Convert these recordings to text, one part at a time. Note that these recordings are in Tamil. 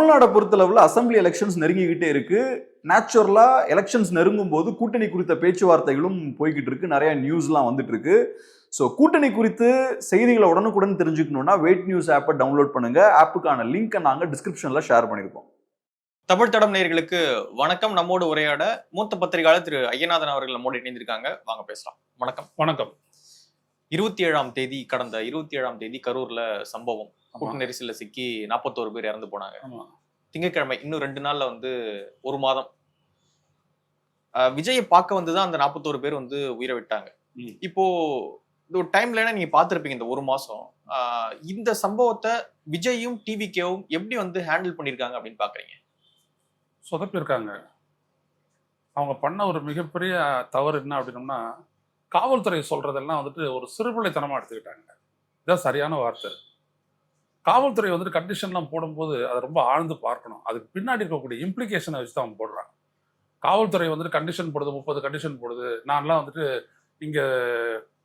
தமிழ்நாடை பொறுத்தளவில் அசெம்பிளி எலெக்ஷன்ஸ் நெருங்கிக்கிட்டே இருக்கு. நேச்சுரலா எலெக்ஷன்ஸ் நெருங்கும் போது கூட்டணி குறித்த பேச்சுவார்த்தைகளும் போய்கிட்டு இருக்கு. நிறைய நியூஸ்லாம் வந்துட்டு இருக்கு. ஸோ கூட்டணி குறித்து செய்திகளை உடனுக்குடன் தெரிஞ்சுக்கணும்னா வெயிட் நியூஸ் ஆப்பை டவுன்லோட் பண்ணுங்க. ஆப்புக்கான லிங்கை நாங்கள் டிஸ்கிரிப்ஷனில் ஷேர் பண்ணியிருக்கோம் தமிழ் தடம் நேயர்களுக்கு வணக்கம். நம்மோடு உரையாட மூத்த பத்திரிகையாளர் திரு ஐயநாதன் அவர்கள் நம்மோடு இணைந்திருக்காங்க. வாங்க பேசலாம். வணக்கம். வணக்கம். இருபத்தி ஏழாம் தேதி கடந்த இருபத்தி ஏழாம் தேதி கரூர்ல சம்பவம். கூட்ட நெரிசல்ல சிக்கி நாற்பத்தோரு பேர் இறந்து போனாங்க. திங்கட்கிழமை இன்னும் ரெண்டு நாள்ல வந்து ஒரு மாதம். விஜயை பார்க்க வந்துதான் அந்த நாற்பத்தோரு பேர் வந்து உயிரை விட்டாங்க. இப்போ இந்த ஒரு டைம் லைனா நீங்க பார்த்திருப்பீங்க இந்த ஒரு மாசம். இந்த சம்பவத்தை விஜயும் டிவிகேவும் எப்படி வந்து ஹேண்டில் பண்ணிருக்காங்க அப்படின்னு பாக்குறீங்க? சொதப்பியிருக்காங்க அவங்க பண்ண ஒரு மிகப்பெரிய தவறு என்ன அப்படின்னம்னா காவல்துறை சொல்றதெல்லாம் வந்துட்டு ஒரு சிறுபிள்ளைத்தனமா எடுத்துக்கிட்டாங்க. இதான் சரியான வார்த்தை. காவல்துறை வந்துட்டு கண்டிஷன்லாம் போடும்போது அதை ரொம்ப ஆழ்ந்து பார்க்கணும். அதுக்கு பின்னாடி இருக்கக்கூடிய இம்ப்ளிகேஷனை வச்சு தான் அவங்க போடுறாங்க. காவல்துறை வந்துட்டு கண்டிஷன் போடுது முப்பது கண்டிஷன் போடுது. நான்லாம் வந்துட்டு இங்கே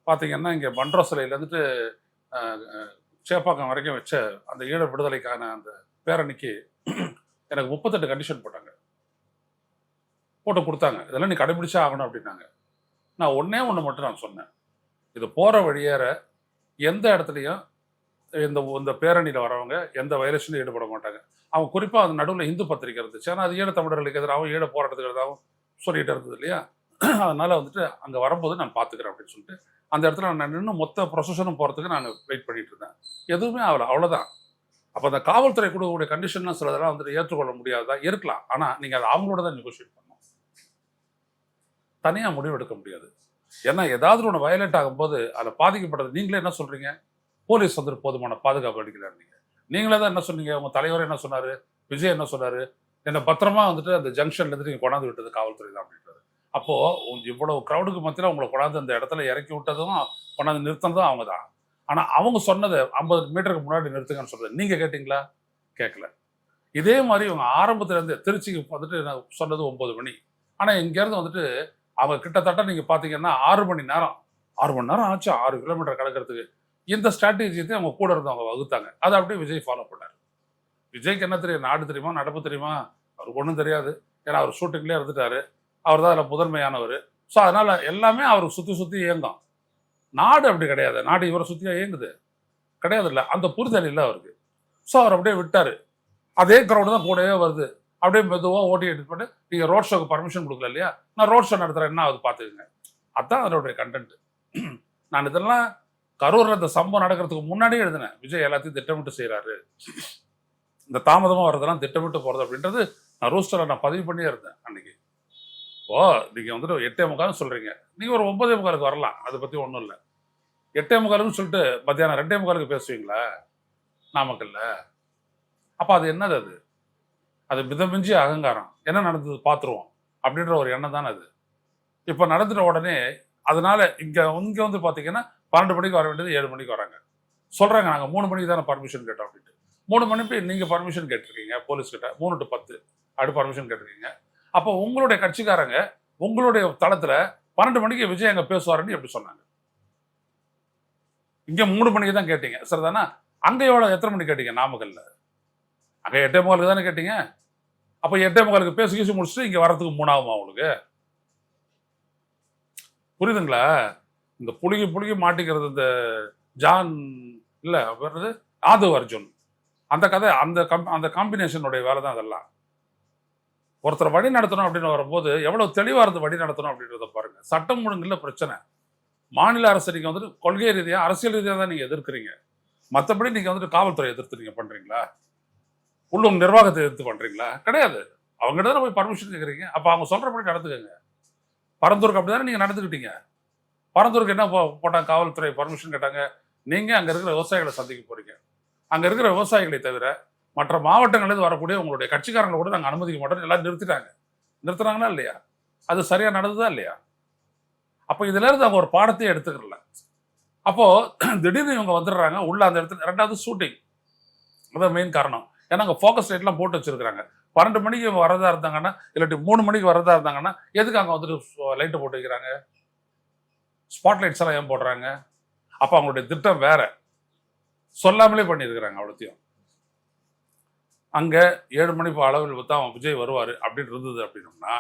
பார்த்தீங்கன்னா இங்கே மன்றோ சிலையிலேருந்துட்டு சேப்பாக்கம் வரைக்கும் வச்ச அந்த ஈழ விடுதலைக்கான அந்த பேரணிக்கு எனக்கு முப்பத்தெட்டு கண்டிஷன் போட்டாங்க. போட்டு கொடுத்தாங்க. இதெல்லாம் நீ கடைபிடிச்சா ஆகணும் அப்படின்னாங்க. நான் ஒன்றே ஒன்று மட்டும் நான் சொன்னேன். இது போகிற வழியேற எந்த இடத்துலையும் இந்த இந்த பேரணியில் வரவங்க எந்த வயலேஷனும் ஈடுபட மாட்டாங்க. அவங்க குறிப்பாக அது நடுவில் இந்து பத்திரிக்கை இருந்துச்சு. ஏன்னா அது ஈழ தமிழர்களுக்கு எதிராகவும் ஈழ போராட்டத்துக்கு எதிராகவும் சொல்லிட்டு இருந்தது இல்லையா? அதனால வந்துட்டு அங்கே வரும்போது நான் பார்த்துக்கிறேன் அப்படின்னு சொல்லிட்டு அந்த இடத்துல நான் நின்று மொத்த ப்ரொசஷனும் போகிறதுக்கு நான் வெயிட் பண்ணிட்டு இருந்தேன். எதுவுமே ஆகலை. அவ்வளோதான் அப்போ அந்த காவல்துறை கொடுக்கக்கூடிய கண்டிஷன்லாம் சிலதெல்லாம் வந்துட்டு ஏற்றுக்கொள்ள முடியாததா இருக்கலாம். ஆனால் நீங்கள் அதை அவங்களோட தான் நெகோஷியேட் பண்ணணும். தனியாக முடிவு எடுக்க முடியாது. ஏன்னா ஏதாவது ஒன்று வயலேட் ஆகும்போது அதில் பாதிக்கப்படுறது நீங்களே என்ன சொல்கிறீங்க போலீஸ் வந்துட்டு போதுமான பாதுகாப்பு அளிக்கிறார் நீங்கள் நீங்களே தான் என்ன சொன்னீங்க? உங்கள் தலைவர் என்ன சொன்னார்? விஜய் என்ன சொன்னார்? என்னை பத்திரமா வந்துட்டு அந்த ஜங்ஷன்ல இருந்து நீங்கள் கொண்டாந்து விட்டது காவல்துறை தான் அப்படின்றது அப்போது இவ்வளவு க்ரௌடுக்கு மத்தியில் உங்களை கொண்டாந்து அந்த இடத்துல இறக்கி விட்டதும் கொண்டாந்து நிறுத்தினதும் அவங்க தான். ஆனால் அவங்க சொன்னதை ஐம்பது மீட்டருக்கு முன்னாடி நிறுத்துங்கன்னு சொல்றது நீங்கள் கேட்டிங்களா? கேட்கல. இதே மாதிரி இவங்க ஆரம்பத்துல இருந்து திருச்சிக்கு வந்துட்டு நான் சொன்னது ஒன்பது மணி. ஆனால் இங்கேருந்து வந்துட்டு அவங்க கிட்டத்தட்ட நீங்கள் பார்த்தீங்கன்னா ஆறு மணி நேரம். ஆறு மணி நேரம் ஆச்சு ஆறு கிலோமீட்டர் கிடக்கிறதுக்கு இந்த ஸ்ட்ராட்டஜி அவங்க கூட இருந்தவங்க வகுத்தாங்க. அதை அப்படியே விஜய் ஃபாலோ பண்ணார். விஜய்க்கு என்ன தெரியும்? நாடு தெரியுமா? நடப்பு தெரியுமா? அவருக்கு ஒன்றும் தெரியாது. ஏன்னா அவர் ஷூட்டிங்லேயே இருந்துட்டாரு. அவர் தான் அதில் முதன்மையானவர். ஸோ அதனால் எல்லாமே அவருக்கு சுற்றி சுற்றி இயங்கும். நாடு அப்படி கிடையாது. நாடு இவரை சுற்றியாக இயங்குது. கிடையாது இல்லை அந்த புரிதல் இல்லை அவருக்கு. ஸோ அவர் அப்படியே விட்டார். அதே க்ரௌடு தான் கூடவே வருது. அப்படியே மெதுவாக ஓட்டி எடுத்து பண்ணி நீங்கள் ரோட் ஷோக்கு பர்மிஷன் கொடுக்கல இல்லையா? நான் ரோட் ஷோ நடத்துகிறேன் என்ன அது பார்த்துக்குங்க. அதுதான் அதனுடைய கண்டென்ட் நான் இதெல்லாம் கரூரில் அந்த சம்பவம் நடக்கிறதுக்கு முன்னாடியே எழுதினேன். விஜய் எல்லாத்தையும் திட்டமிட்டு செய்கிறாரு இந்த தாமதமாக வர்றதெல்லாம் திட்டமிட்டு போகிறது அப்படின்றது நான் ரூஸ்டரை நான் பதிவு பண்ணியே இருந்தேன் அன்னைக்கு. ஓ நீங்கள் வந்துட்டு எட்டே முக்கால்னு சொல்கிறீங்க நீங்கள் ஒரு ஒன்பதே முக்காலுக்கு வரலாம். அதை பற்றி ஒன்றும் இல்லை. எட்டே முக்காலுன்னு சொல்லிட்டு மத்தியானம் ரெண்டே முக்காலுக்கு பேசுவீங்களா? நாமக்கல்ல. அப்போ அது என்னது அது? அது மிதமிஞ்சி அகங்காரம். என்ன நடந்தது? பார்த்துருவோம் அப்படின்ற ஒரு எண்ணம் தானே அது. இப்போ நடந்துட்ட உடனே அதனால இங்கே இங்கே வந்து பார்த்தீங்கன்னா பன்னெண்டு மணிக்கு வர வேண்டியது ஏழு மணிக்கு வராங்க. சொல்கிறாங்க நாங்கள் மூணு மணிக்கு தானே பர்மிஷன் கேட்டோம் அப்படின்ட்டு. மூணு மணிக்கு நீங்கள் பர்மிஷன் கேட்டிருக்கீங்க போலீஸ் கிட்ட. மூணு டு பத்து. அப்படி பர்மிஷன் கேட்டிருக்கீங்க. அப்போ உங்களுடைய கட்சிக்காரங்க உங்களுடைய தளத்தில் பன்னெண்டு மணிக்கு விஜய் அங்கே பேசுவாருன்னு எப்படி சொன்னாங்க? இங்கே மூணு மணிக்கு தான் கேட்டீங்க. சரிதானா அங்கே எவ்வளோ எத்தனை மணிக்கு கேட்டீங்க? நாமக்கல்ல. அங்கே எட்டே முகாலுக்கு தானே கேட்டீங்க? அப்போ எட்டே முகாலுக்கு பேசி கீசி முடிச்சுட்டு இங்கே வரத்துக்கு மூணாகுமா உங்களுக்கு? புரியுதுங்களா? இந்த புழுகி புழுகி மாட்டிக்கிறது இந்த ஜான் இல்லை வருது ஆதவ் அர்ஜுன். அந்த கதை அந்த கம் அந்த காம்பினேஷனுடைய வேலை தான் அதெல்லாம். ஒருத்தர் வழி நடத்தணும் அப்படின்னு வரும்போது எவ்வளோ தெளிவாக இருந்து வழி நடத்தணும் அப்படின்றத பாருங்கள் சட்டம் ஒழுங்கில் பிரச்சனை. மாநில அரசு நீங்கள் வந்துட்டு கொள்கை ரீதியாக அரசியல் ரீதியாக தான் நீங்கள் எதிர்க்கிறீங்க. மற்றபடி நீங்கள் வந்துட்டு காவல்துறை எதிர்த்து நீங்கள் பண்ணுறீங்களா உள்ளூர் நிர்வாகத்தை எதிர்த்து பண்ணுறீங்களா கிடையாது. அவங்ககிட்ட தான் போய் பர்மிஷன் கேட்குறீங்க அப்போ அவங்க சொல்கிறபடி நடந்துக்கங்க. பரந்தூருக்கு அப்படி தானே நீங்கள் நடந்துக்கிட்டீங்க? பரந்தூருக்கு என்ன போட்டாங்க? காவல்துறை பர்மிஷன் கேட்டாங்க. நீங்கள் அங்கே இருக்கிற விவசாயிகளை சந்திக்க போறீங்க. அங்கே இருக்கிற விவசாயிகளை தவிர மற்ற மாவட்டங்களிலிருந்து வரக்கூடிய உங்களுடைய கட்சிக்காரங்களை கூட நாங்கள் அனுமதிக்க மாட்டோம் எல்லாம் நிறுத்திட்டாங்க. நிறுத்துறாங்களா இல்லையா? அது சரியா நடந்ததா இல்லையா? அப்போ இதுலேருந்து அவங்க ஒரு பாடத்தையே எடுத்துக்கிறல. அப்போது திடீர்னு இவங்க வந்துடுறாங்க. உள்ள அந்த இடத்துல ரெண்டாவது ஷூட்டிங் அதான் மெயின் காரணம். ஏன்னா அங்கே ஃபோக்கஸ் லைட்லாம் போட்டு வச்சுருக்காங்க பன்னெண்டு மணிக்கு இவங்க வரதா இருந்தாங்கன்னா இல்லாட்டி மூணு மணிக்கு வரதா இருந்தாங்கன்னா எதுக்கு அங்கே வந்துட்டு லைட்டு போட்டு வைக்கிறாங்க? ஸ்பாட் லைட்ஸ் எல்லாம் ஏன் போடுறாங்க? அப்போ அவங்களுடைய திட்டம் வேற. சொல்லாமலே பண்ணியிருக்கிறாங்க அவ்வளோத்தையும். அங்க ஏழு மணி இப்போ அளவில் தான் அவன் விஜய் வருவாரு அப்படின்னு இருந்தது அப்படின்னோம்னா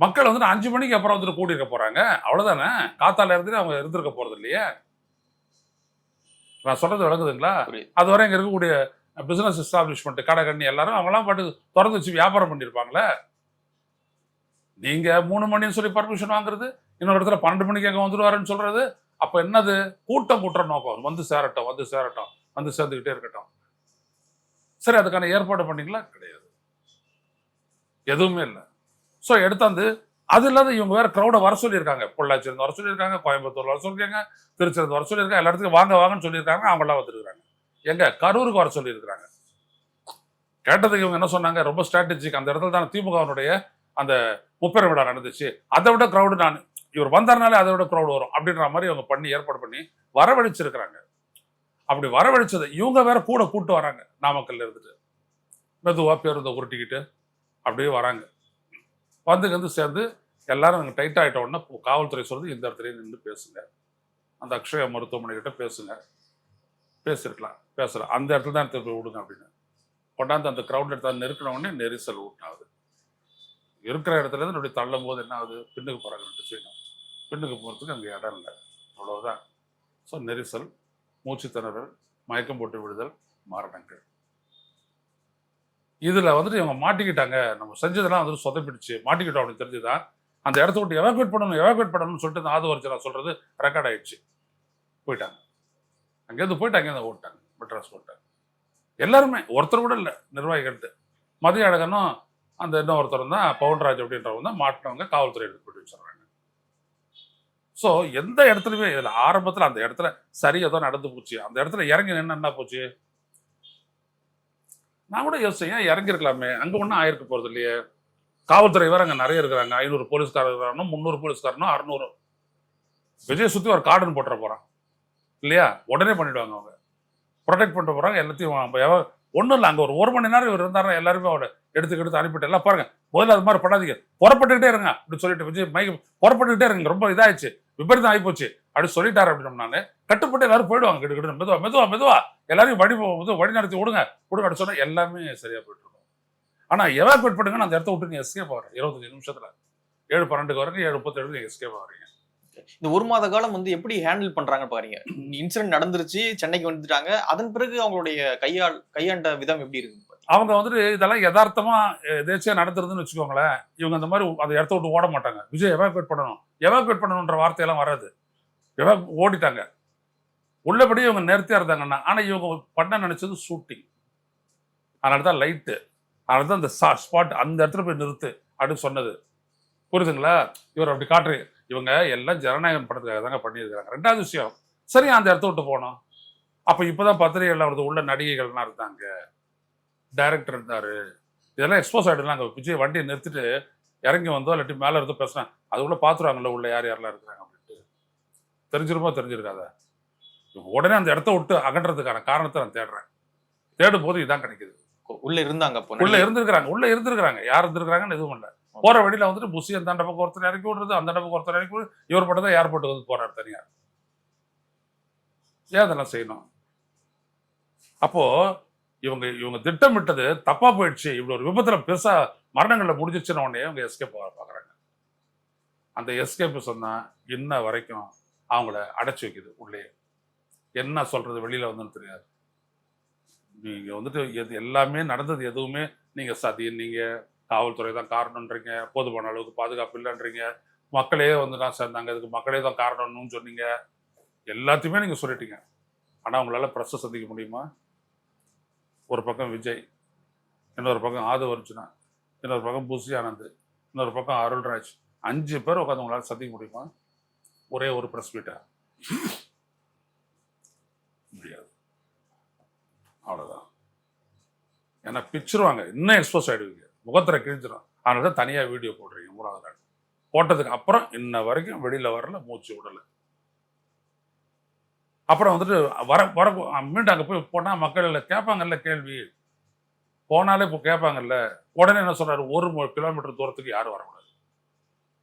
மக்கள் வந்துட்டு அஞ்சு மணிக்கு அப்புறம் வந்துட்டு கூட்டியிருக்க போறாங்க. அவ்வளவுதானே? காத்தால இருந்துட்டு அவங்க இருந்திருக்க போறது இல்லையே? நான் சொல்றது விளங்குதுங்களா புரியுது. அது வரை இங்க இருக்கக்கூடிய பிசினஸ் எஸ்டாப்ளிஷ்மெண்ட் கடை கண்ணி எல்லாரும் அவங்களாம் பாட்டு திறந்து வச்சு வியாபாரம் பண்ணியிருப்பாங்களே? நீங்க மூணு மணின்னு சொல்லி பர்மிஷன் வாங்குறது இன்னொரு இடத்துல பன்னெண்டு மணிக்கு அங்கே வந்துருவாருன்னு சொல்றது. அப்ப என்னது? கூட்டம் கூட்டுற நோக்கம். வந்து சேரட்டும் வந்து சேரட்டும் வந்து சேர்ந்துக்கிட்டே இருக்கட்டும். சரி அதுக்கான ஏற்பாடு பண்ணிங்களா கிடையாது. எதுவுமே இல்லை. ஸோ எடுத்தாந்து அது இல்லாத இவங்க வேற க்ரௌடை வர சொல்லியிருக்காங்க. பொள்ளாச்சிருந்து வர சொல்லியிருக்காங்க கோயம்புத்தூர் வர சொல்லியிருக்காங்க திருச்சிருந்து வர சொல்லியிருக்காங்க எல்லா இடத்துக்கும் வாங்க வாங்கன்னு சொல்லியிருக்காங்க அவங்களாம் வந்துருக்காங்க எங்க? கரூருக்கு வர சொல்லியிருக்காங்க கேட்டதுக்கு இவங்க என்ன சொன்னாங்க? ரொம்ப ஸ்ட்ராட்டஜிக் அந்த இடத்துல தான் திமுகவினுடைய அந்த முப்பெரும் விழா நடந்துச்சு. அதை விட க்ரௌடு நான் இவர் வந்தாருனாலே அதை விட க்ரௌடு வரும் அப்படின்ற மாதிரி அவங்க பண்ணி ஏற்பாடு பண்ணி வரவழைச்சிருக்கிறாங்க. அப்படி வரவழைச்சது இவங்க வேற கூட கூட்டு வராங்க நாமக்கல்ல இருந்துட்டு. மெதுவாக பேருந்தை உருட்டிக்கிட்டு அப்படியே வராங்க. வந்து வந்து சேர்ந்து எல்லாரும் அங்கே டைட் ஆகிட்ட உடனே காவல்துறை சொல்றது இந்த இடத்துல நின்று பேசுங்க. அந்த அக்ஷயா மருத்துவமனை கிட்ட பேசுங்க. பேசிருக்கலாம் பேசலாம். அந்த இடத்துல தான் திருப்பி விடுங்க அப்படின்னு. கொண்டாந்து அந்த க்ரௌட் எடுத்து நெருக்கின உடனே நெரிசல் ஊட்டினாது இருக்கிற இடத்துல இருந்து அப்படி தள்ளும் போது என்ன ஆகுது? பின்னுக்கு போகிறாங்க செய்யணும் பின்னுக்கு போகிறதுக்கு அங்கே இடம் இல்லை. அவ்வளவுதான். ஸோ நெரிசல் மூச்சு திணறல் மயக்கம் போட்டு விடுதல் மரணங்கள். இதில் வந்துட்டு இவங்க மாட்டிக்கிட்டாங்க. நம்ம செஞ்சதெல்லாம் வந்துட்டு சொதப்பிடுச்சு. மாட்டிக்கிட்டோம் அப்படின்னு தெரிஞ்சுதான் அந்த இடத்த விட்டு எவாக்குவேட் பண்ணணும் எவாக்குவேட் பண்ணணும்னு சொல்லிட்டு இந்த ஆதவரிச்சலா சொல்றது ரெக்கார்ட் ஆயிடுச்சு. போயிட்டாங்க. அங்கேருந்து போயிட்டு அங்கேருந்து ஓட்டாங்க மெட்ராஸ் ஓட்டாங்க எல்லாருமே ஒருத்தர் கூட இல்லை நிர்வாகிகள்ட்டு. மதிய அழகனும் அந்த இன்னொருத்தர் தான் பவுன்ராஜ் அப்படின்றவங்க தான் மாட்டினவங்க காவல்துறை எடுத்து போட்டு வச்சிடுறாங்க. ஸோ எந்த இடத்துலையுமே இதில் ஆரம்பத்தில் அந்த இடத்துல சரி ஏதோ நடந்து போச்சு. அந்த இடத்துல இறங்கி நின்று என்ன போச்சு? நான் கூட யோசிச்சேன் ஏன் இறங்கியிருக்கலாமே? அங்கே ஒன்றும் ஆயிருக்க போகிறது இல்லையே. காவல்துறை வேறு அங்கே நிறைய இருக்கிறாங்க. ஐநூறு போலீஸ்காரர் இருக்கிறாங்க முந்நூறு போலீஸ்காரனும் அறுநூறு. விஜய் சுற்றி ஒரு கார்டன் போட்டுற போகிறான் இல்லையா? உடனே பண்ணிவிடுவாங்க அவங்க. ப்ரொடெக்ட் பண்ணிட்டு போகிறாங்க எல்லாத்தையும் ஒன்றும் இல்லை அங்கே ஒரு ஒரு மணி நேரம் இவர் இருந்தார் எல்லாருமே அவரை எடுத்து எடுத்து அனுப்பிட்டு எல்லாம் பாருங்க. முதல்ல அது மாதிரி பண்ணாதீங்க. புறப்பட்டுக்கிட்டே இருங்க அப்படின்னு சொல்லிட்டு விஜய் மைக் புறப்பட்டுக்கிட்டே இருங்க ரொம்ப இதாயிடுச்சு. விபரீதம் ஆகிப்போச்சு அப்படி சொல்லிட்டாரு அப்படின்னோம்னாலே கட்டுப்பட்டு எல்லாரும் போயிடுவாங்க கிட்ட கிட்ட மெதுவா மெதுவா மெதுவா. எல்லாரையும் வழி மெதுவா வழி நடத்தி விடுங்க விடுங்க அப்படின்னு சொன்னால் எல்லாமே சரியா போயிட்டு ஆனால் ஆனா எவாக்குவேட் பண்ணுங்க அந்த இடத்த விட்டு நீங்க எஸ்கேப் ஆகிறேன் இருபத்தஞ்சு நிமிஷத்துல. ஏழு பன்னெண்டுக்கு வரைக்கும் ஏழு முப்பத்தேழு நீங்க எஸ்கேப் ஆகிறீங்க. இந்த ஒரு மாத காலம் வந்து எப்படி ஹேண்டில் பண்றாங்க பாருங்க. இன்சிடென்ட் நடந்துருச்சு சென்னைக்கு வந்துட்டாங்க. அதன் பிறகு அவங்களுடைய கையாள் கையாண்ட விதம் எப்படி இருக்கு அவங்க வந்துட்டு இதெல்லாம் யதார்த்தமா எதேச்சியா நடந்துருதுன்னு வச்சுக்கோங்களேன். இவங்க அந்த மாதிரி அந்த இடத்த விட்டு ஓட மாட்டாங்க. விஜய் எவாக்குவேட் பண்ணணும். எவாக்குவேட் பண்ணணுன்ற வார்த்தையெல்லாம் வராது. எவா ஓடிட்டாங்க. உள்ளபடி இவங்க நேர்த்தியா இருந்தாங்கன்னா ஆனா இவங்க பண்ண நினைச்சது ஷூட்டிங் அதனால தான் லைட்டு அதனால தான் அந்த ஸ்பாட் அந்த இடத்துல போய் நிறுத்து அப்படின்னு சொன்னது. புரியுதுங்களா? இவர் அப்படி காட்டுறீங்க இவங்க எல்லாம் ஜனநாயகம் படத்துக்காக தாங்க பண்ணியிருக்காங்க ரெண்டாவது விஷயம் சரி அந்த இடத்த விட்டு போனோம். அப்ப இப்பதான் பத்திரிகைகள் வருது உள்ள நடிகைகள்லாம் இருந்தாங்க டைரக்டர் இருந்தாரு. இதெல்லாம் எக்ஸ்போஸ் ஆயிடுனாங்க விஜய் வண்டியை நிறுத்திட்டு இறங்கி வந்தோ இல்லாட்டி மேல இருந்து பேசுறேன் அதுக்குள்ள பாத்துருவாங்கல்ல உள்ள யார் யாரெல்லாம் இருக்கிறாங்க அப்படின்ட்டு. தெரிஞ்சிருமோ தெரிஞ்சிருக்காத? உடனே அந்த இடத்த விட்டு அகன்றதுக்கான காரணத்தை நான் தேடுறேன். தேடும் போது இதான் கிடைக்குது. உள்ள இருந்தாங்க உள்ள இருந்திருக்கிறாங்க. உள்ள இருந்திருக்கிறாங்க. யார் இருந்திருக்கிறாங்கன்னு எதுவும் இல்லை. போற வழியில வந்துட்டு புசி அந்த பக்கம் ஒருத்தர் இறக்கி விடுறது அந்த பக்கம் ஒருத்தர் இறக்கி விடுறது இவர் மட்டும் தான் ஏர்போர்ட்டுக்கு வந்து போறாரு தனியார் ஏன் அதெல்லாம் செய்யணும்? அப்போ இவங்க இவங்க திட்டமிட்டது தப்பா போயிடுச்சு. இவ்வளவு ஒரு விபத்துல பெருசா மரணங்கள்ல முடிஞ்சிச்சுன்னு உடனே இவங்க எஸ்கேப் பாக்குறாங்க அந்த எஸ்கேப் சொன்னா இன்ன வரைக்கும் அவங்கள அடைச்சு வைக்குது உள்ளே. என்ன சொல்றது வெளியில வந்து தெரியாது. நீங்க வந்துட்டு எது எல்லாமே நடந்தது எதுவுமே நீங்க சதி நீங்க காவல்துறை தான் காரணம்ன்றீங்க போதுமான அளவுக்கு பாதுகாப்பு இல்லைன்றீங்க மக்களே வந்து தான் சேர்ந்தாங்க இதுக்கு மக்களே தான் காரணம்னு சொன்னீங்க. எல்லாத்தையுமே நீங்கள் சொல்லிட்டீங்க. ஆனால் உங்களால் ப்ரெஸ்ஸை சந்திக்க முடியுமா? ஒரு பக்கம் விஜய் இன்னொரு பக்கம் ஆதவ அர்ஜுனா இன்னொரு பக்கம் புசி ஆனந்த் இன்னொரு பக்கம் அருள்ராஜ் அஞ்சு பேர் உட்காந்து உங்களால் சந்திக்க முடியுமா? ஒரே ஒரு ப்ரெஸ் மீட்டா? முடியாது. அவ்வளோதான் ஏன்னா பிச்சிருவாங்க. இன்னும் எக்ஸ்போஸ் ஆயிடுவீங்க. முகத்துல கிழிஞ்சிடும் அதனால தான் தனியா வீடியோ போடுறீங்க மூணாவது நாள். போட்டதுக்கு அப்புறம் இன்ன வரைக்கும் வெளியில வரல மூச்சு விடல. அப்புறம் வந்துட்டு வர வர மீண்டும் அங்க போய் போனா மக்கள் இல்லை கேட்பாங்கல்ல கேள்வி. போனாலே இப்போ கேட்பாங்கல்ல உடனே என்ன சொல்றாரு ஒரு கிலோமீட்டர் தூரத்துக்கு யாரும் வரக்கூடாது.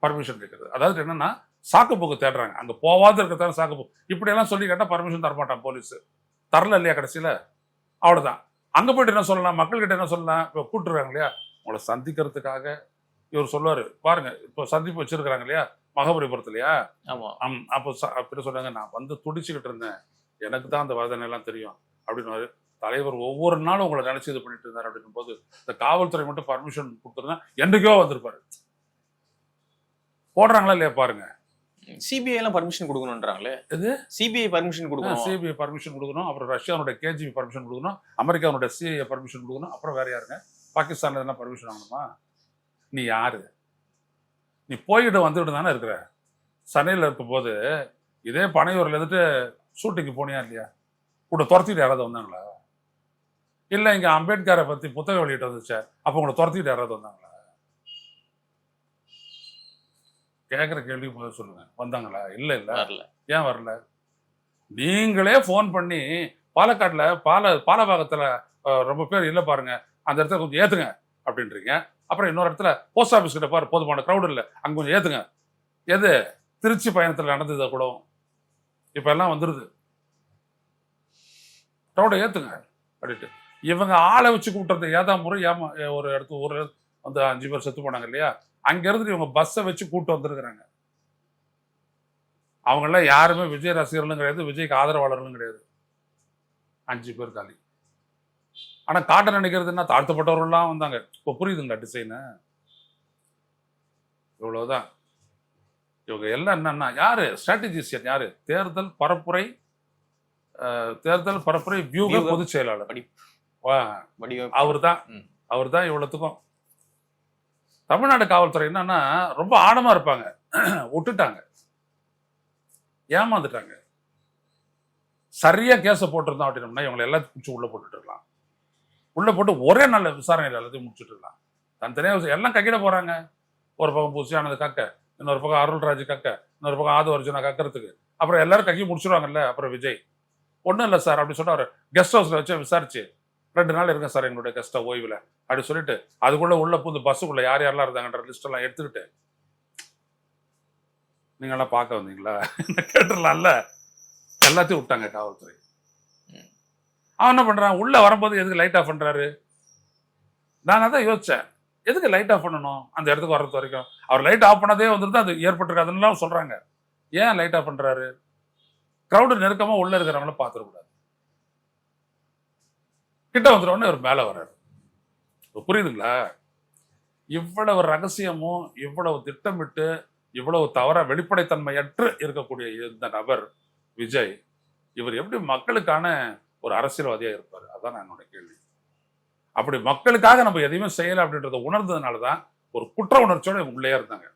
பர்மிஷன் கேட்குறது. அதாவது என்னன்னா சாக்கு போக்கு தேடுறாங்க. அங்க போவாத இருக்கிறதான சாக்கு போக்கு இப்படி எல்லாம் சொல்லி கேட்டா பர்மிஷன் தரமாட்டான் போலீஸ். தரல இல்லையா கடைசியில? அவ்வளோதான் அங்க போயிட்டு என்ன சொல்லலாம்? மக்கள்கிட்ட என்ன சொல்லலாம்? இப்போ கூட்டுருக்காங்க இல்லையா? உங்களை சந்திக்கிறதுக்காக இவர் சொல்லுவாரு பாருங்க இப்போ சந்திப்பு வச்சிருக்கிறாங்க இல்லையா? மகாபலிபுரத்துலையா? ஆமா. அம், அப்போ ச- அப்படி சொன்னாங்க நான் வந்து துடிச்சுக்கிட்டு இருந்தேன். எனக்கு தான் அந்த வேதனை எல்லாம் தெரியும். அப்படின்னு தலைவர் ஒவ்வொரு நாளும் உங்களை நினைச்சு இது பண்ணிட்டு இருந்தார் அப்படின்னும் போது இந்த காவல்துறை மட்டும் பர்மிஷன் கொடுத்துருந்தா என்றைக்கோ வந்திருப்பாரு. போடுறாங்களா இல்லையா பாருங்க. சிபிஐ எல்லாம் பர்மிஷன் கொடுக்கணும்ன்றாங்களே. எது? சிபிஐ பர்மிஷன் கொடுக்கணும். சிபிஐ பர்மிஷன் கொடுக்கணும். அப்புறம் ரஷ்யாவுடைய கேஜிபி பர்மிஷன் கொடுக்கணும். அமெரிக்காவுடைய சிஐ பர்மிஷன் கொடுக்கணும். அப்புறம் வேற யாருங்க? பாகிஸ்தான்ல எதனா பர்மிஷன் வாங்கணுமா? நீ யாரு? நீ போய்கிட்டு வந்துகிட்டு தானே இருக்கிற? சென்னையில் இருக்கும்போது இதே பனையூர்ல இருந்துட்டு ஷூட்டிங்கு போனியா இல்லையா? கூட துரத்திட்டு யாராவது வந்தாங்களா? இல்லை இங்க அம்பேத்கரை பத்தி புத்தகம் வெளியிட்டு வந்துச்சே அப்போ உங்களை துரத்திட்டு யாராவது வந்தாங்களா? கேட்குற கேள்வி முதல்ல சொல்லுங்க. வந்தாங்களா? இல்லை இல்லை. வரல. ஏன் வரல? நீங்களே ஃபோன் பண்ணி பாலக்காட்டில் பால பாலபாகத்தில் ரொம்ப பேர் இல்லை பாருங்க. அந்த இடத்துல கொஞ்சம் ஏத்துங்க அப்படின்றீங்க. அப்புறம் இன்னொரு இடத்துல போஸ்ட் ஆஃபீஸ் கிட்ட பாரு போதுமான க்ரௌடு இல்லை. அங்கே கொஞ்சம் ஏத்துங்க. எது? திருச்சி பயணத்தில் நடந்ததை கூட. இப்போ எல்லாம் வந்துடுது க்ரௌடை ஏத்துங்க அப்படின்ட்டு. இவங்க ஆளை வச்சு கூப்பிட்டுறது ஏதா முறை ஏமா ஒரு இடத்து ஒரு வந்து அஞ்சு பேர் செத்து போனாங்க இல்லையா? அங்கேருந்து இவங்க பஸ்ஸை வச்சு கூப்பிட்டு வந்துருக்குறாங்க. அவங்களாம் யாருமே விஜய் ரசிகர்களும் கிடையாது விஜய்க்கு ஆதரவாளர்களும் கிடையாது. அஞ்சு பேர் காலி. ஆனா காட்ட நினைக்கிறதுன்னா தாழ்த்தப்பட்டவர்கள்லாம் வந்தாங்க. இப்போ புரியுதுங்களா டிசைனு இவ்வளவுதான். இவங்க எல்லாம் என்னன்னா யாரு? ஸ்ட்ராட்டஜிஸ்டியன் யாரு? தேர்தல் பரப்புரை தேர்தல் பரப்புரை வியூக பொதுச் செயலாளர். அவர் தான். அவர் தான் இவ்வளவுத்துக்கும். தமிழ்நாடு காவல்துறை என்னன்னா ரொம்ப ஆழமா இருப்பாங்க. விட்டுட்டாங்க. ஏமாந்துட்டாங்க. சரியா கேஸை போட்டிருந்தோம் அப்படின்னம்னா இவங்களை எல்லாத்தையும் பிடிச்சி உள்ள போட்டுட்டு இருக்கலாம். உள்ள போட்டு ஒரே நல்ல விசாரணையில் எல்லாத்தையும் முடிச்சுட்டு இருக்கலாம். தனித்தனியாக எல்லாம் கக்கிட போறாங்க. ஒரு பக்கம் பூசியானது கக்க இன்னொரு பக்கம் அருள்ராஜ் கக்க இன்னொரு பக்கம் ஆது அர்ஜுனா கக்கறதுக்கு. அப்புறம் எல்லாரும் கக்கி முடிச்சிருவாங்கல்ல அப்புறம் விஜய். ஒன்றும் இல்லை சார் அப்படி சொன்னார் கெஸ்ட் ஹவுஸில் வச்சு விசாரிச்சு ரெண்டு நாள் இருக்கேன் சார் எங்களுடைய கெஸ்ட் ஓய்வில். அப்படி சொல்லிட்டு அதுக்குள்ள உள்ள புது பஸ்ஸுக்குள்ளே யார் யாரெல்லாம் இருந்தாங்கன்ற லிஸ்ட் எல்லாம் எடுத்துக்கிட்டு நீங்களாம் பார்க்க வந்தீங்களா? கேட்டுடலாம்ல. எல்லாத்தையும் விட்டாங்க காவல்துறை. அவன் என்ன பண்ணுறான் உள்ளே வரும்போது எதுக்கு லைட் ஆஃப் பண்ணுறாரு நான் அதான் யோசித்தேன் எதுக்கு லைட் ஆஃப் பண்ணணும்? அந்த இடத்துக்கு வர்றது வரைக்கும். அவர் லைட் ஆஃப் பண்ணதே வந்துட்டு அது ஏற்பட்டிருக்காதுன்னு சொல்கிறாங்க ஏன் லைட் ஆஃப் பண்ணுறாரு க்ரௌடு நெருக்கமாக உள்ளே இருக்கிறவங்கள பார்த்துடக்கூடாது. கிட்ட வந்துடுறோன்னு அவர் மேலே வர்றாரு. புரியுதுங்களா? இவ்வளவு ரகசியமும் இவ்வளவு திட்டமிட்டு இவ்வளவு தவற வெளிப்படைத்தன்மையற்று இருக்கக்கூடிய இந்த நபர் விஜய் இவர் எப்படி மக்களுக்கான ஒரு அரசியல்வாதியாக இருப்பார். அதான் என்னோட கேள்வி. அப்படி மக்களுக்காக நம்ம எதையுமே செய்யல அப்படின்றத உணர்ந்ததுனால தான் ஒரு குற்ற உணர்ச்சியோட இவங்க உள்ளே இருந்தாங்க.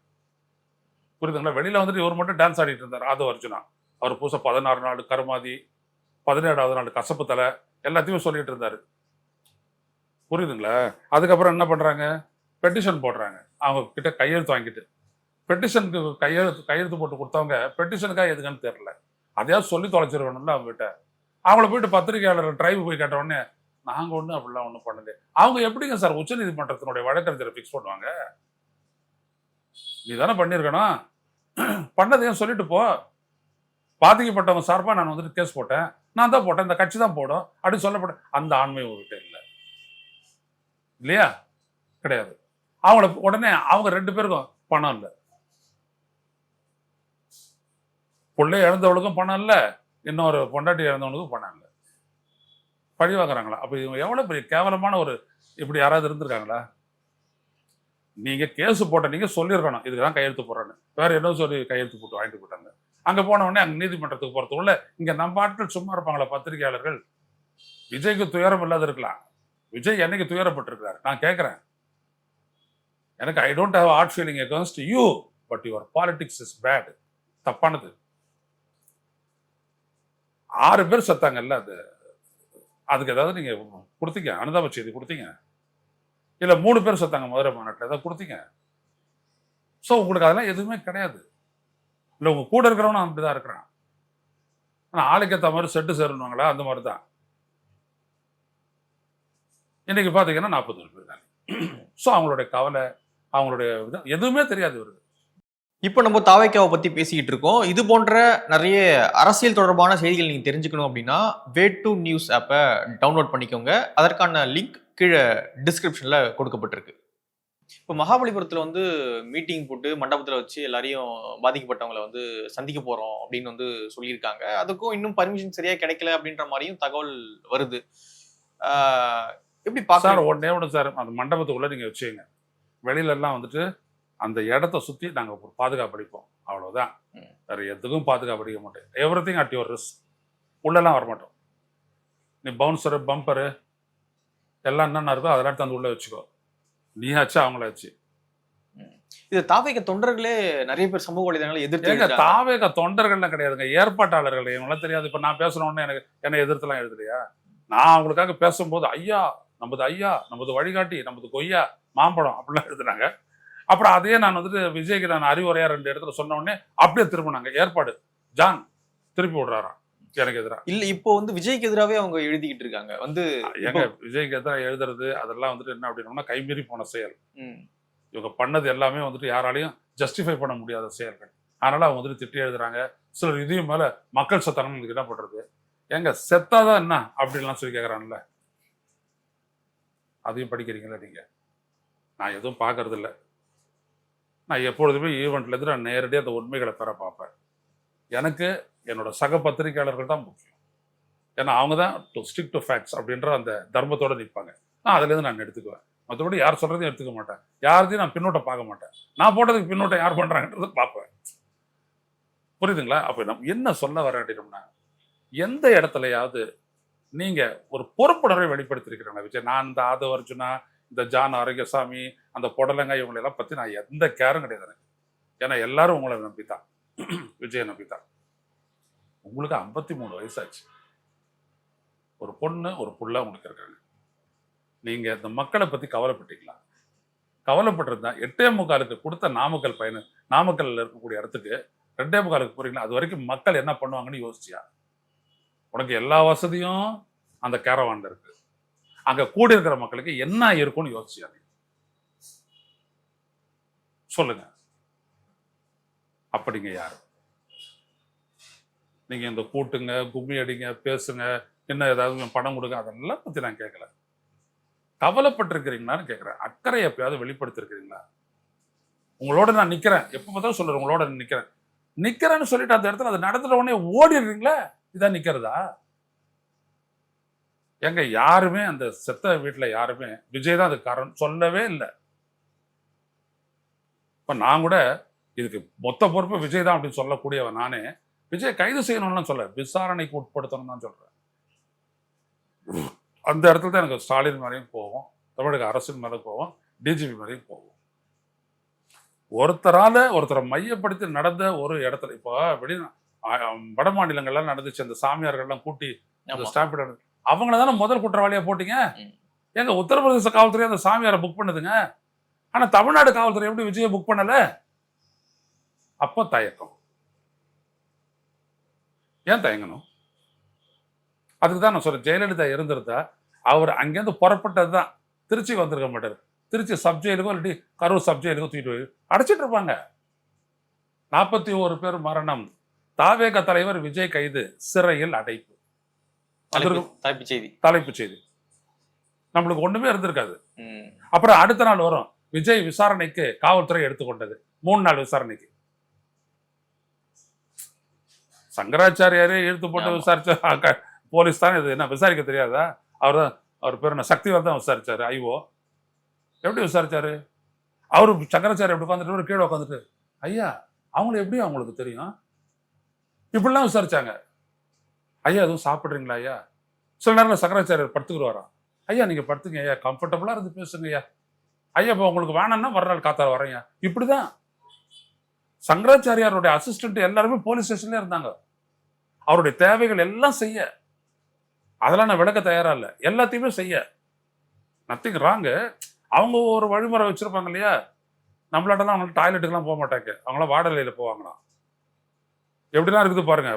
புரியுதுங்களா? வெளியில வந்துட்டு இவர் மட்டும் டான்ஸ் ஆடிட்டு இருந்தார். ஆதவ அர்ஜுனா. அவர் புதுசாக பதினாறு நாள் கருமாதி பதினேழாவது நாள் கசப்பு தலை எல்லாத்தையும் சொல்லிட்டு இருந்தாரு. புரியுதுங்களா? அதுக்கப்புறம் என்ன பண்றாங்க? பெட்டிஷன் போடுறாங்க. அவங்க கிட்ட கையெழுத்து வாங்கிட்டு. பெட்டிஷனுக்கு கையெழுத்து கையெழுத்து போட்டு கொடுத்தவங்க பெட்டிஷனுக்காக எதுக்குன்னு தெரியல. அதையாவது சொல்லி தொலைச்சிருக்கணும்ல அவங்க கிட்ட அவங்கள போயிட்டு பத்திரிகையாளர் டிரைவ் போய் கேட்ட உடனே நாங்க ஒண்ணும் அப்படிலாம் ஒண்ணும் பண்ணது அவங்க எப்படிங்க சார் உச்சநீதிமன்றத்தினுடைய வழக்கறிஞரை ஃபிக்ஸ் பண்ணுவாங்க? நீ தானே பண்ணியிருக்கணும் பண்ணதையும் சொல்லிட்டு போ? பாதிக்கப்பட்டவங்க சார்பா நான் வந்துட்டு கேஸ் போட்டேன். நான் தான் போட்டேன். இந்த கட்சி தான் போடும். அப்படின்னு சொல்லப்பட்டேன் அந்த ஆண்மை உங்ககிட்ட இல்லை. இல்லையா? கிடையாது. அவங்கள உடனே அவங்க ரெண்டு பேருக்கும் பணம் இல்லை. பிள்ளை இழந்தவளுக்கும் பணம் இல்லை. இன்னொரு பொண்டாட்டி இறந்தவனுக்கும் பணம் இல்லை பழி வாங்குறாங்களா அப்போ இவங்க எவ்வளோ பெரிய கேவலமான ஒரு இப்படி யாராவது இருந்திருக்காங்களா? நீங்கள் கேஸ் போட்ட நீங்கள் சொல்லியிருக்கணும். இதுக்கு தான் கையெழுத்து போடுறேன்னு. வேறு என்ன சொல்லி கையெழுத்து போட்டு வாங்கிட்டு போட்டாங்க அங்கே போன உடனே நீதிமன்றத்துக்கு போகிறதுக்குள்ள இங்கே நம்ம ஆட்கள் சும்மா இருப்பாங்களா பத்திரிகையாளர்கள்? விஜய்க்கு துயரம் இல்லாத இருக்கலாம். விஜய் என்னைக்கு துயரப்பட்டிருக்கிறார்? நான் கேட்குறேன் எனக்கு I don't have hard feeling against you but your politics is bad தப்பானது. ஆறு பேர் செத்தாங்கல்ல அது? அதுக்கு ஏதாவது நீங்க கொடுத்தீங்க அனுதாப செய்தி கொடுத்தீங்க? இல்ல மூணு பேர் செத்தாங்க மதுரை மாநாட்டில் ஏதாவது கொடுத்தீங்க? ஸோ உங்களுக்கு அதெல்லாம் எதுவுமே கிடையாது. இல்லை உங்க கூட இருக்கிறவனும் அப்படிதான் இருக்கிறான். ஆனா ஆளுக்கு ஏற்ற மாதிரி செட்டு சேரணுங்களா அந்த மாதிரி தான் இன்னைக்கு பார்த்தீங்கன்னா நாற்பத்தொரு பேர் தான் ஸோ அவங்களுடைய கவலை அவங்களுடைய இது எதுவுமே தெரியாது இவருக்கு. இப்போ நம்ம தாவைக்காவை பற்றி பேசிக்கிட்டு இருக்கோம். இது போன்ற நிறைய அரசியல் தொடர்பான செய்திகள் நீங்கள் தெரிஞ்சுக்கணும் அப்படின்னா வே டு நியூஸ் ஆப்பை டவுன்லோட் பண்ணிக்கோங்க. அதற்கான லிங்க் கீழே டிஸ்கிரிப்ஷனில் கொடுக்கப்பட்டிருக்கு. இப்போ மகாபலிபுரத்தில் வந்து மீட்டிங் போட்டு மண்டபத்தில் வச்சு எல்லாரையும் பாதிக்கப்பட்டவங்களை வந்து சந்திக்க போகிறோம் அப்படின்னு வந்து சொல்லியிருக்காங்க. அதுக்கும் இன்னும் பர்மிஷன் சரியாக கிடைக்கல அப்படின்ற மாதிரியும் தகவல் வருது. எப்படி எப்படி சார் உடனே ஒன்னே சார். அந்த மண்டபத்துக்குள்ளே நீங்கள் வச்சுங்க வெளியிலலாம் வந்துட்டு அந்த இடத்த சுத்தி நாங்க ஒரு பாதுகாப்பு அடிப்போம். அவ்வளவுதான். வேற எதுக்கும் பாதுகாப்பு அடிக்க மாட்டேன் everything at your risk உள்ளெல்லாம் வரமாட்டோம். நீ பவுன்சரு பம்பரு எல்லாம் என்னென்ன இருக்கோ அதெல்லாம் எடுத்து உள்ள வச்சுக்கோ. நீ ஆச்சு அவங்கள வச்சு இது தாவைக்க தொண்டர்களே நிறைய பேர் சமூக வலைதளங்களை எதிர்த்து. தாவேக தொண்டர்கள்லாம் கிடையாதுங்க. ஏற்பாட்டாளர்கள் இவங்களாம் தெரியாது. இப்ப நான் பேசுறோன்னு எனக்கு என்னை எதிர்த்துலாம் எழுதலையா? நான் அவங்களுக்காக பேசும்போது ஐயா நமது ஐயா நமது வழிகாட்டி நமது கொய்யா மாம்பழம் அப்படிலாம் எழுதுனாங்க. அப்புறம் அதையே நான் வந்துட்டு விஜய்க்கு நான் அறிவுரையா ரெண்டு இடத்துல சொன்ன உடனே அப்படியே திரும்பினாங்க ஏற்பாடு. ஜான் திருப்பி விடுறாராம் எனக்கு எதிராக இல்ல இப்போ வந்து விஜய்க்கு எதிராவே அவங்க எழுதிக்கிட்டு இருக்காங்க. வந்து எங்க விஜய்க்கு எதிராக எழுதுறது அதெல்லாம் வந்துட்டு என்ன அப்படின்னா கைமீறி போன செயல். இவங்க பண்ணது எல்லாமே வந்துட்டு யாராலையும் ஜஸ்டிஃபை பண்ண முடியாத செயல்கள். அதனால அவங்க வந்துட்டு திட்டி எழுதுறாங்க. சிலர் இதையும் மேல மக்கள் சத்தனம் இதுக்கு என்ன பண்றது எங்க செத்தாதான் என்ன அப்படின்லாம் சொல்லி கேக்குறான்ல. அதையும் படிக்கிறீங்களா நீங்க? நான் எதுவும் பார்க்கறது இல்ல நான் எப்பொழுதுமே ஈவெண்ட்ல இருந்து நான் நேரடியாக அந்த உண்மைகளை பெற பார்ப்பேன். எனக்கு என்னோட சக பத்திரிகையாளர்கள் தான் முக்கியம். ஏன்னா அவங்க தான் டு ஸ்டிக் டு ஃபேக்ட்ஸ் அப்படின்ற அந்த தர்மத்தோட நிற்பாங்க. நான் அதுலேருந்து நான் எடுத்துக்குவேன். மற்றபடி யார் சொல்றதையும் எடுத்துக்க மாட்டேன். யாரையும் நான் பின்னோட்டம் பார்க்க மாட்டேன். நான் போட்டதுக்கு பின்னோட்டம் யார் பண்றாங்கன்றத பார்ப்பேன். புரியுதுங்களா? அப்போ நம்ம என்ன சொல்ல வர அப்படின்னோம்னா எந்த இடத்துலயாவது நீங்க ஒரு பொறுப்புணர்வை வெளிப்படுத்திருக்கிறீங்க விஜய்? நான் இந்த ஆதவ அர்ஜுனா இந்த ஜான் ஆரோக்கியசாமி அந்த புடலங்க இவங்களெல்லாம் பற்றி நான் எந்த கேரும் கிடையாது ஏன்னா எல்லாரும் உங்களை நம்பித்தான் விஜயை நம்பித்தான் உங்களுக்கு ஐம்பத்தி மூணு வயசாச்சு. ஒரு பொண்ணு ஒரு புள்ள உங்களுக்கு இருக்காங்க. நீங்கள் இந்த மக்களை பற்றி கவலைப்பட்டீங்களா? கவலைப்பட்டிருந்தா எட்டே முக்காலுக்கு கொடுத்த நாமக்கல் பயணம் நாமக்கல்ல இருக்கக்கூடிய இடத்துக்கு ரெண்டே முக்காலுக்கு போறீங்களா? அது வரைக்கும் மக்கள் என்ன பண்ணுவாங்கன்னு யோசிச்சியா? உனக்கு எல்லா வசதியும் அந்த கேரவான்ல இருக்கு. அங்க கூடி இருக்கிற மக்களுக்கு என்ன இருக்கும்னு யோசிச்சியா சொல்லுங்க. அப்படிங்க யாரு? நீங்க இந்த கூட்டுங்க கும்மி அடிங்க பேசுங்க என்ன ஏதாவது பணம் கொடுங்க அதெல்லாம் பத்தி நான் கேட்கல கவலைப்பட்டிருக்கிறீங்களான்னு கேட்குறேன் அக்கறை எப்பயாவது வெளிப்படுத்திருக்கிறீங்களா? உங்களோட நான் நிக்கிறேன். எப்போ பார்த்தாலும் சொல்றேன் உங்களோட நிக்கிறேன். நிக்கிறேன்னு சொல்லிட்டு அந்த இடத்துல அது நடத்துற உடனே ஓடிடுறீங்களா இதான் நிக்கிறதா? எங்க யாருமே அந்த செத்த வீட்டுல யாருமே விஜய் தான் அதுக்கு காரணம் சொல்லவே இல்லை. இப்ப நான் கூட இதுக்கு மொத்த பொறுப்பு விஜய் தான் அப்படின்னு சொல்லக்கூடியவன் நானே. விஜய் கைது செய்யணும்னு சொல்ல விசாரணைக்கு உட்படுத்தணும் தான் சொல்றேன். அந்த இடத்துல தான் எனக்கு ஸ்டாலின் மேலேயும் போவோம் தமிழக அரசின் மேலே போவோம் டிஜிபி மேலேயும் போவோம் ஒருத்தரால ஒருத்தரை மையப்படுத்தி நடந்த ஒரு இடத்துல இப்போ வெளி வட மாநிலங்கள்லாம் நடந்துச்சு அந்த சாமியார்கள்லாம் கூட்டி அந்த. ஸ்டாம்பிட் அவங்கள தானே முதல் குற்றவாளியாக போட்டீங்க? எங்க உத்தரப்பிரதேச காவல்துறை அந்த சாமியாரை புக் பண்ணுதுங்க? ஆனா தமிழ்நாடு காவல்துறை எப்படி விஜயை புக் பண்ணல? அப்போ தயக்கம். ஏன் தயங்கணும்? அதுக்கு தான் நான் சொல்கிறேன் ஜெயலலிதா இருந்திருந்தா அவர் அங்கேருந்து புறப்பட்டது தான். திருச்சி வந்திருக்க மாட்டார். திருச்சி சப் ஜெயிலுக்கோ இல்லாட்டி கரூர் சப் ஜெயிலுக்கோ தூக்கிட்டு போய் அடைச்சிட்டு இருப்பாங்க. நாற்பத்தி ஓரு பேர் மரணம். தாவேக தலைவர் விஜய் கைது சிறையில் அடைப்பு. தலைப்பு வந்திருக்கும். தலைப்பு செய்தி. செய்தி. நம்மளுக்கு ஒண்ணுமே இருந்திருக்காது. அப்புறம் அடுத்த நாள் வரும். விஜய் விசாரணைக்கு காவல்துறை எடுத்துக்கொண்டது. மூணு நாள் விசாரணைக்கு. சங்கராச்சாரியாரே இழுத்து போட்டு. விசாரிச்ச போலீஸ் தான் இது? என்ன விசாரிக்க தெரியாதா? அவர் தான் அவர் பேர் என்ன? சக்திவர் தான் விசாரிச்சாரு ஐஓ. எப்படி விசாரிச்சாரு? அவரு சங்கராச்சாரி எப்படி உட்காந்துட்டு கீழே உட்காந்துட்டு ஐயா அவங்கள எப்படி அவங்களுக்கு தெரியும்? இப்படிலாம் விசாரிச்சாங்க. ஐயா எதுவும் சாப்பிட்றீங்களா ஐயா? சில நேரம் சங்கராச்சாரியர் படுத்துக்குருவாராம் ஐயா நீங்கள் படுத்துங்க ஐயா. கம்ஃபர்டபுளாக இருந்து பேசுங்க ஐயா. ஐயா இப்போ உங்களுக்கு வேணாம்னா மறுநாள் காத்தால வரேன் இப்படிதான் சங்கராச்சாரியாருடைய அசிஸ்டன்ட் எல்லாருமே போலீஸ் ஸ்டேஷன்ல இருந்தாங்க. அவருடைய தேவைகள் எல்லாம் செய்ய. அதெல்லாம் நான் விளக்க தயாரா இல்லை. எல்லாத்தையுமே செய்ய. நத்திங் ராங்கு அவங்க ஒரு வழிமுறை வச்சிருப்பாங்க இல்லையா? நம்மளாட்டலாம் அவங்க டாய்லெட்டுக்கெல்லாம் போக மாட்டாங்க. அவங்களாம் வாடகையில் போவாங்களாம். எப்படிலாம் இருக்குது பாருங்க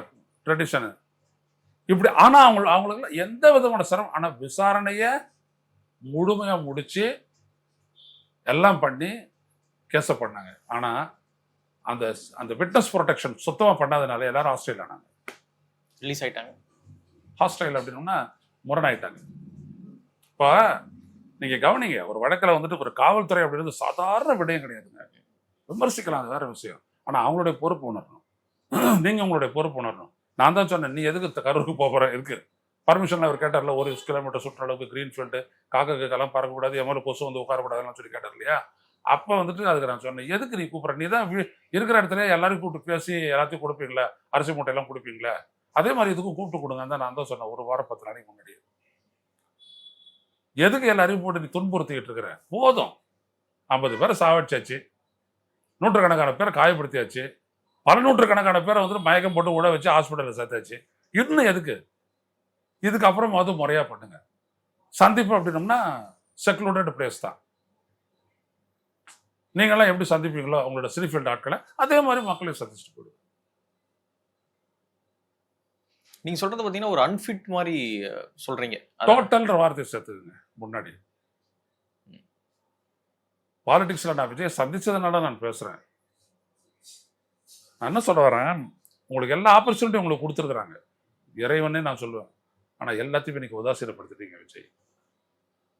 ட்ரெடிஷனு இப்படி ஆனா அவங்க அவங்களுக்கு எந்த விதமான சிரமம்? ஆனா விசாரணைய முழுமையா முடிச்சு எல்லாம் பண்ணி கேஸ பண்ணாங்க. ஆனா அந்த அந்த விட்னஸ் ப்ரொடெக்ஷன் சுத்தமாக பண்ணாதனால எல்லாரும் ஆஸ்திரேலியா ஆனாங்க. ரிலீஸ் ஆயிட்டாங்க. ஹாஸ்டல் அப்படின்னோம்னா முரணாயிட்டாங்க. இப்போ நீங்க கவனிங்க ஒரு வழக்கில் வந்துட்டு ஒரு காவல்துறை அப்படின்றது சாதாரண விடயம் கிடையாதுங்க. விமர்சிக்கலாம் அது வேற விஷயம். ஆனா அவங்களுடைய பொறுப்பு உணரணும். நீங்க உங்களுடைய பொறுப்பு உணரணும். நான் தான் சொன்னேன் நீ எதுக்கு த- கரூருக்கு போகிறேன் இருக்கு. பர்மிஷன் அவர் கேட்டார்ல ஒரு கிலோமீட்டர் சுற்றளவுக்கு கிரீன் ஃபீல்டு காக்கெல்லாம் பறக்கக்கூடாது எம்எல்ஏ கொசு வந்து உட்காரக்கூடாதுன்னு சொல்லி கேட்டார் இல்லையா? அப்போ வந்துட்டு அதுக்கு நான் சொன்னேன் எதுக்கு நீ கூப்பிட்ற? நீ தான் இருக்கிற இடத்துல எல்லாரும் கூப்பிட்டு பேசி எல்லாத்தையும் கொடுப்பீங்களா? அரிசி மூட்டையெல்லாம் கொடுப்பீங்களா? அதே மாதிரி இதுக்கும் கூப்பிட்டு கொடுங்க தான் நான் தான் சொன்னேன் ஒரு வாரம் பத்து நாளைக்கு முன்னாடி எதுக்கு எல்லாரையும் போட்டு நீ துன்புறுத்திக்கிட்டு இருக்கிற? போதும். ஐம்பது பேரை சாவடிச்சாச்சு. நூற்றுக்கணக்கான பேரை காயப்படுத்தியாச்சு. பல நூற்றுக்கணக்கான பேரை வந்துட்டு மயக்கம் போட்டு உட வச்சு ஹாஸ்பிட்டலில் சேர்த்தாச்சு. இன்னும் எதுக்கு? இதுக்கப்புறம் அது முறையா பண்ணுங்க. சந்திப்பு அப்படின்னம்னா செக்லூடட் பிளேஸ் தான். நீங்களாம் எப்படி சந்திப்பீங்களோ உங்களோட சினிஃபீல்ட் ஆட்களை அதே மாதிரி மக்களையும் சந்திச்சுட்டு போயிடுங்க நீங்க சொல்றது பாத்தீங்கன்னா ஒரு அன்ஃபிட் மாதிரி சொல்றீங்க. டோட்டல்ன்ற வார்த்தையை சேர்த்துக்குங்க முன்னாடி. பாலிடிக்ஸ்ல நான் விஜய் சந்திச்சதுனால நான் பேசுறேன். நான் என்ன சொல்ல வரேன்? உங்களுக்கு எல்லா ஆப்பர்ச்சுனிட்டியும் உங்களுக்கு கொடுத்துருக்குறாங்க. இறைவனே நான் சொல்லுவேன். ஆனால் எல்லாத்தையும் இன்னைக்கு உதாசீனப்படுத்திட்டீங்க விஜய்.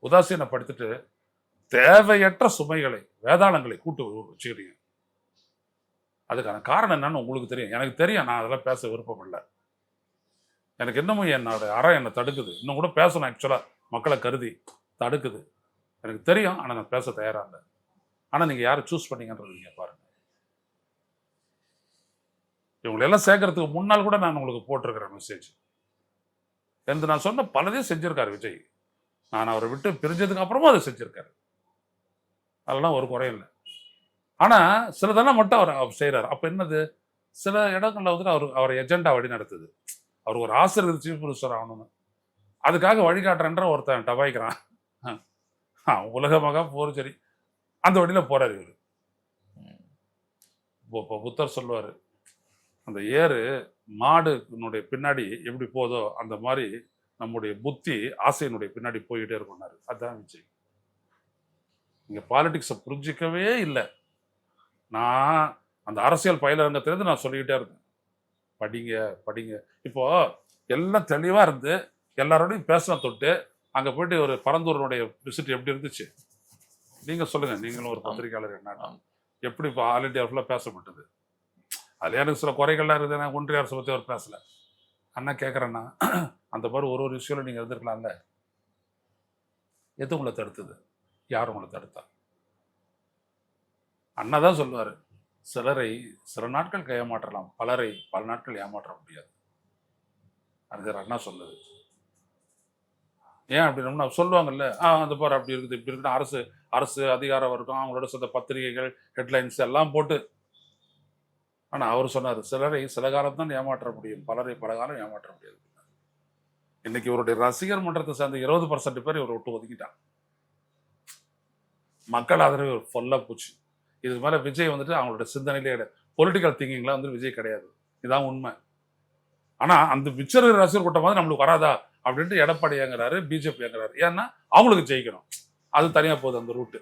உதாசீனப்படுத்திட்டு தேவையற்ற சுமைகளை வேதாளங்களை கூட்டு வச்சுக்கிட்டீங்க. அதுக்கான காரணம் என்னன்னு உங்களுக்கு தெரியும். எனக்கு தெரியும். நான் அதெல்லாம் பேச விருப்பமில்லை எனக்கு இன்னமும் என்னோட அறம் என்னை தடுக்குது. இன்னும் கூட பேசணும் ஆக்சுவலாக மக்களை கருதி தடுக்குது. எனக்கு தெரியும். ஆனால் நான் பேச தயாராக இல்லை. ஆனால் நீங்கள் யாரை சூஸ் பண்ணீங்கன்றது நீங்கள் பாருங்கள் இவங்களை எல்லாம் சேர்க்கறதுக்கு முன்னால் கூட நான் உங்களுக்கு போட்டிருக்கிறேன் மெசேஜ் என்று நான் சொன்ன பலதையும் செஞ்சிருக்காரு விஜய். நான் அவரை விட்டு பிரிஞ்சதுக்கு அப்புறமும் அதை செஞ்சிருக்காரு. அதெல்லாம் ஒரு குறையும் இல்லை. ஆனா சிலதெல்லாம் மட்டும் அவர் அவர் செய்றாரு. அப்ப என்னது? சில இடங்கள்ல வந்துட்டு அவர் அவர் எஜெண்டா வழி நடத்துது. அவர் ஒரு ஆசிரியர் சீஃப் மினிஸ்டர் ஆகணும்னு. அதுக்காக வழிகாட்டுறன்ற ஒருத்தன் டபாய்க்கிறான். ஆ, உலக மகா போர் சரி அந்த வழியில போறாரு இவரு. இப்போ புத்தர் சொல்லுவாரு அந்த ஏறு மாடுனுடைய பின்னாடி எப்படி போதோ அந்த மாதிரி நம்முடைய புத்தி ஆசையினுடைய பின்னாடி போயிட்டே இருக்கும்னாரு அதான் விஜய். இங்க பாலிடிக்ஸை புரிஞ்சிக்கவே இல்லை. நான் அந்த அரசியல் பயிலரங்கத்திலேருந்து நான் சொல்லிக்கிட்டே இருந்தேன். படிங்க படிங்க. இப்போ எல்லாம் தெளிவா இருந்து எல்லாரோடையும் பேச தொட்டு அங்க போயிட்டு ஒரு பரந்தூரனுடைய விசிட் எப்படி இருந்துச்சு? நீங்க சொல்லுங்க. நீங்களும் ஒரு பத்திரிகையாளர் என்ன. எப்படி இப்போ ஆல் இண்டியா ஃபுல்லாக பேசப்பட்டது? அதில் எனக்கு சில குறைகள்லாம் இருக்குது. நான் ஒன்றிய அரசு பற்றி அவர் பேசல. அண்ணா கேட்குறேன்னா அந்த மாதிரி ஒரு ஒரு விஷயம் நீங்கள் இருந்திருக்கலாம்ல. எது உங்களை தடுத்தது? யார் உங்களை தடுத்தா? அண்ணா தான் சொல்லுவார் சிலரை சில நாட்கள் ஏமாற்றலாம் பலரை பல நாட்கள் ஏமாற்ற முடியாது. அதுக்கு அண்ணா சொல்லுது. ஏன் அப்படின்னா சொல்லுவாங்கல்ல ஆ அந்த பாரு அப்படி இருக்குது இப்படி இருக்குன்னு அரசு அரசு அதிகார வர்க்கம் அவங்களோட சொந்த பத்திரிகைகள் ஹெட்லைன்ஸ் எல்லாம் போட்டு ஆனால் அவர் சொன்னார் சிலரை சில காலம் தான் ஏமாற்ற முடியும் பலரை பல காலம் ஏமாற்ற முடியாது. இன்னைக்கு இவருடைய ரசிகர் மன்றத்தை சேர்ந்த இருபது பர்சன்ட் பேர் இவர் விட்டு ஒதுக்கிட்டான் மக்கள் ஆதரவு ஃபுல்லா போச்சு. இது மேல விஜய் வந்துட்டு அவங்களோட சிந்தனையிலே பொலிட்டிக்கல் திங்கிங்ல வந்து விஜய் கிடையாது. இதான் உண்மை. ஆனா அந்த மிச்சர் ரசிகர் கூட்டம் மாதிரி நம்மளுக்கு வராதா அப்படின்ட்டு எடப்பாடி ஏங்குறாரு பிஜேபி ஏங்குறாரு ஏன்னா அவங்களுக்கு ஜெயிக்கணும். அது தனியா போகுது அந்த ரூட்டு